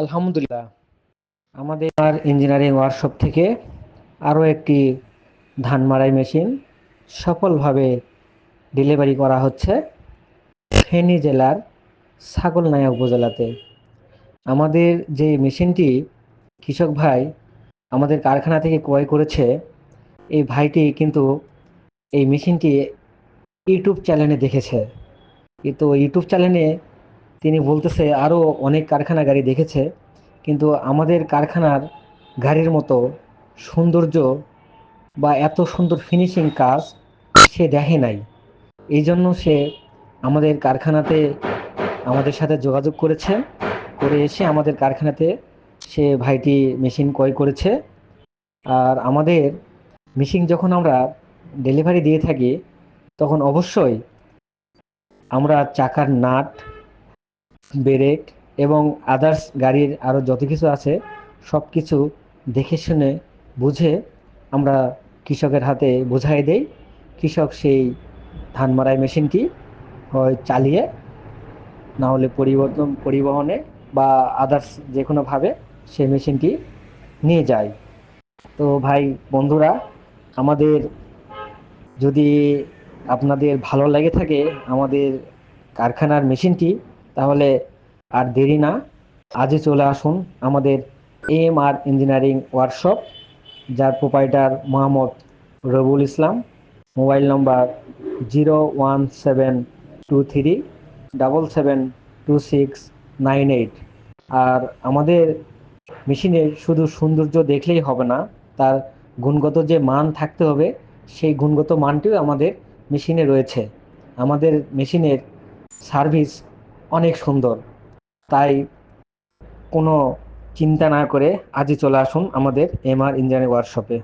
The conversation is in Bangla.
আলহামদুলিল্লাহ। আমাদের ইঞ্জিনিয়ারিং ওয়ার্কশপ থেকে আরও একটি ধান মাড়াই মেশিন সফলভাবে ডেলিভারি করা হচ্ছে ফেনী জেলার ছাগলনাইয়া উপজেলাতে। আমাদের যে মেশিনটি কৃষক ভাই আমাদের কারখানা থেকে ক্রয় করেছে, এই ভাইটি কিন্তু এই মেশিনটি ইউটিউব চ্যানেলে দেখেছে। কিন্তু ইউটিউব চ্যানেলে তিনি বলতেছে আরও অনেক কারখানা গাড়ি দেখেছে, কিন্তু আমাদের কারখানার গাড়ির মতো সৌন্দর্য বা এত সুন্দর ফিনিশিং কাজ সে দেখে নাই। এই জন্য সে আমাদের কারখানাতে আমাদের সাথে যোগাযোগ করেছে, করে এসে আমাদের কারখানাতে সে ভাইটি মেশিন ক্রয় করেছে। আর আমাদের মেশিন যখন আমরা ডেলিভারি দিয়ে থাকি, তখন অবশ্যই আমরা চাকার নাট ব্রেক এবং আদার্স গাড়ির আরও যত কিছু আছে সব কিছু দেখে শুনে বুঝে আমরা কৃষকের হাতে বোঝাই দেই। কৃষক সেই ধান মাড়াই মেশিনটি হয় চালিয়ে, না হলে পরিবর্তন, পরিবহনে বা আদার্স যে কোনোভাবে সেই মেশিনটি নিয়ে যায়। তো ভাই, বন্ধুরা, আমাদের যদি আপনাদের ভালো লেগে থাকে আমাদের কারখানার মেশিনটি তাহলে আর দেরি না। আজই চলে আসুন আমাদের এম আর ইঞ্জিনিয়ারিং ওয়ার্কশপ যার proprietor Mohammad Rabul Islam. Mobile number zero one seven two three, double seven two six nine eight. আর আমাদের মেশিনে শুধু সৌন্দর্য দেখলেই হবে না, তার গুণগত যে মান থাকতে হবে, সেই গুণগত মানটিও আমাদের মেশিনে রয়েছে। আমাদের মেশিনের সার্ভিস অনেক সুন্দর। তাই কোনো চিন্তা না করে আজই চলে আসুন আমাদের এম আর ইঞ্জিনিয়ারিং ওয়ার্কশপে